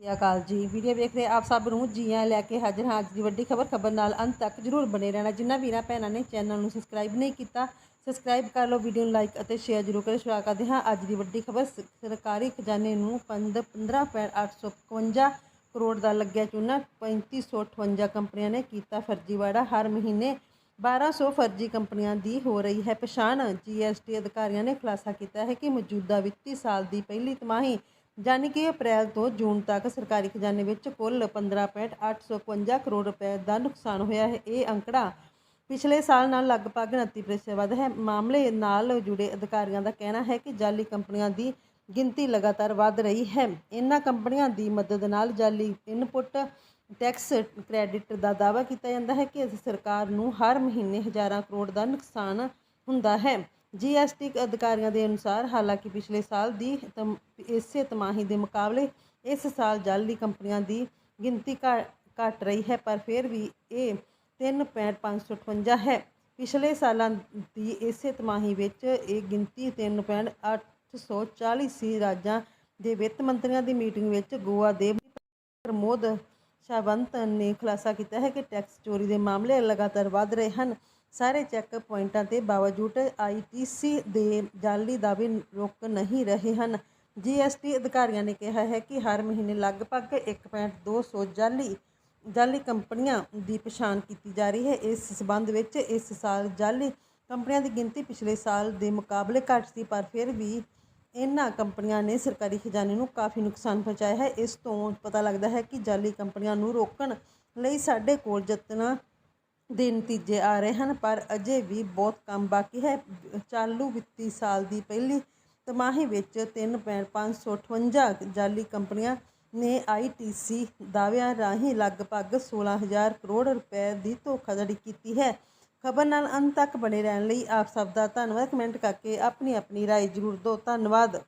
ਸਤਿ ਸ਼੍ਰੀ ਅਕਾਲ ਜੀ। ਵੀਡੀਓ ਵੇਖ ਰਹੇ ਆਪ ਸਭ ਨੂੰ ਜੀਆਂ ਲੈ ਕੇ ਹਾਜ਼ਰ ਹਾਂ। ਅੱਜ ਦੀ ਵੱਡੀ ਖਬਰ ਖਬਰ ਨਾਲ ਅੰਤ ਤੱਕ ਜਰੂਰ ਬਣੇ ਰਹਿਣਾ। ਜਿਨ੍ਹਾਂ ਵੀਰਾਂ ਭੈਣਾਂ ਨੇ ਚੈਨਲ ਨੂੰ ਸਬਸਕ੍ਰਾਈਬ ਨਹੀਂ ਕੀਤਾ, ਸਬਸਕ੍ਰਾਈਬ ਕਰ ਲਓ, ਵੀਡੀਓ ਨੂੰ ਲਾਈਕ ਅਤੇ ਸ਼ੇਅਰ ਜਰੂਰ ਕਰੋ ਸ਼ੁਰੂ ਕਰਦੇ ਹਾਂ ਅੱਜ ਦੀ ਵੱਡੀ ਖਬਰ। ਸਰਕਾਰੀ ਖਜ਼ਾਨੇ ਨੂੰ 15.851 ਕਰੋੜ ਦਾ ਲੱਗਿਆ ਚੂਨਾ। 3558 ਕੰਪਨੀਆਂ ਨੇ ਕੀਤਾ ਫਰਜ਼ੀਵਾੜਾ ਹਰ ਮਹੀਨੇ 1200 ਫਰਜ਼ੀ ਕੰਪਨੀਆਂ ਦੀ ਹੋ ਰਹੀ ਹੈ ਪਛਾਣ। ਜੀਐਸਟੀ ਅਧਿਕਾਰੀਆਂ ਨੇ ਖੁਲਾਸਾ ਕੀਤਾ ਹੈ ਕਿ ਮੌਜੂਦਾ ਵਿੱਤੀ ਸਾਲ ਦੀ ਪਹਿਲੀ ਤਿਮਾਹੀ ਯਾਨੀ ਕਿ ਅਪ੍ਰੈਲ ਤੋਂ ਜੂਨ ਤੱਕ ਸਰਕਾਰੀ ਖਜ਼ਾਨੇ ਵਿੱਚ ਕੁੱਲ 15.851 ਕਰੋੜ ਰੁਪਏ ਦਾ ਨੁਕਸਾਨ ਹੋਇਆ ਹੈ। ਇਹ ਅੰਕੜਾ ਪਿਛਲੇ ਸਾਲ ਨਾਲ ਲਗਭਗ 29% ਵੱਧ ਹੈ। ਮਾਮਲੇ ਨਾਲ ਜੁੜੇ ਅਧਿਕਾਰੀਆਂ ਦਾ ਕਹਿਣਾ ਹੈ ਕਿ ਜਾਲੀ ਕੰਪਨੀਆਂ ਦੀ ਗਿਣਤੀ ਲਗਾਤਾਰ ਵੱਧ ਰਹੀ ਹੈ। ਇਹਨਾਂ ਕੰਪਨੀਆਂ ਦੀ ਮਦਦ ਨਾਲ ਜਾਲੀ ਇਨਪੁੱਟ ਟੈਕਸ ਕ੍ਰੈਡਿਟ ਦਾ ਦਾਅਵਾ ਕੀਤਾ ਜਾਂਦਾ ਹੈ ਕਿ ਸਰਕਾਰ ਨੂੰ ਹਰ ਮਹੀਨੇ ਹਜ਼ਾਰਾਂ ਕਰੋੜ ਦਾ ਨੁਕਸਾਨ ਹੁੰਦਾ ਹੈ। ਜੀਐਸਟੀ ਅਧਿਕਾਰੀਆਂ ਦੇ ਅਨੁਸਾਰ, ਹਾਲਾਂਕਿ ਪਿਛਲੇ ਸਾਲ ਦੀ ਤਮ- ਇਸੇ ਤਿਮਾਹੀ ਦੇ ਮੁਕਾਬਲੇ ਇਸ ਸਾਲ ਜਾਲੀ ਕੰਪਨੀਆਂ ਦੀ ਗਿਣਤੀ ਘ- ਘਟ ਰਹੀ ਹੈ, ਪਰ ਫਿਰ ਵੀ ਇਹ 3.558 ਹੈ। ਪਿਛਲੇ ਸਾਲਾਂ ਦੀ ਇਸੇ ਤਿਮਾਹੀ ਵਿੱਚ ਇਹ ਗਿਣਤੀ 3.840 ਸੀ। ਰਾਜਾਂ ਦੇ ਵਿੱਤ ਮੰਤਰੀਆਂ ਦੀ ਮੀਟਿੰਗ ਵਿੱਚ ਗੋਆ ਦੇ ਪ੍ਰਮੋਦ ਸ਼ਾਵੰਤ ਨੇ ਖੁਲਾਸਾ ਕੀਤਾ ਹੈ ਕਿ ਟੈਕਸ ਚੋਰੀ ਦੇ ਮਾਮਲੇ ਲਗਾਤਾਰ ਵਧ ਰਹੇ ਹਨ। ਸਾਰੇ ਚੈੱਕ ਪੁਆਇੰਟਾਂ ਦੇ ਬਾਵਜੂਦ ਆਈਟੀਸੀ ਦੇ ਜਾਲੀ ਦਾਅਵੇ ਰੁਕ ਨਹੀਂ ਰਹੇ ਹਨ। ਜੀਐਸਟੀ ਅਧਿਕਾਰੀਆਂ ਨੇ ਕਿਹਾ ਹੈ ਕਿ ਹਰ ਮਹੀਨੇ ਲਗਭਗ 1.200 ਜਾਲੀ ਜਾਲੀ ਕੰਪਨੀਆਂ ਦੀ ਪਛਾਣ ਕੀਤੀ ਜਾ ਰਹੀ ਹੈ। ਇਸ ਸਬੰਧ ਵਿੱਚ ਇਸ ਸਾਲ ਜਾਲੀ ਕੰਪਨੀਆਂ ਦੀ ਗਿਣਤੀ ਪਿਛਲੇ ਸਾਲ ਦੇ ਮੁਕਾਬਲੇ ਘੱਟ ਸੀ, ਪਰ ਫਿਰ ਵੀ ਇਹਨਾਂ ਕੰਪਨੀਆਂ ਨੇ ਸਰਕਾਰੀ ਖਜ਼ਾਨੇ ਨੂੰ ਕਾਫੀ ਨੁਕਸਾਨ ਪਹੁੰਚਾਇਆ ਹੈ। ਇਸ ਤੋਂ ਪਤਾ ਲੱਗਦਾ ਹੈ ਕਿ ਜਾਲੀ ਕੰਪਨੀਆਂ ਨੂੰ ਰੋਕਣ ਲਈ ਸਾਡੇ ਕੋਲ ਯਤਨਾਂ ਦੇ ਨਤੀਜੇ ਆ ਰਹੇ ਹਨ ਪਰ ਅਜੇ ਵੀ ਬਹੁਤ ਕੰਮ ਬਾਕੀ ਹੈ ਚਾਲੂ ਵਿੱਤੀ ਸਾਲ ਦੀ ਪਹਿਲੀ ਤਿਮਾਹੀ ਵਿੱਚ 3.558 ਜਾਲੀ ਕੰਪਨੀਆਂ ਨੇ ਆਈਟੀਸੀ ਦਾਅਵਿਆਂ ਰਾਹੀਂ ਲਗਭਗ 16000 ਕਰੋੜ ਰੁਪਏ ਦੀ ਧੋਖਾਧੜੀ ਕੀਤੀ ਹੈ ਖਬਰ ਨਾਲ ਅੰਤ ਤੱਕ ਬਣੇ ਰਹਿਣ ਲਈ ਆਪ ਸਭ ਦਾ ਧੰਨਵਾਦ ਕਮੈਂਟ ਕਰਕੇ ਆਪਣੀ ਆਪਣੀ رائے ਜ਼ਰੂਰ ਦਿਓ ਧੰਨਵਾਦ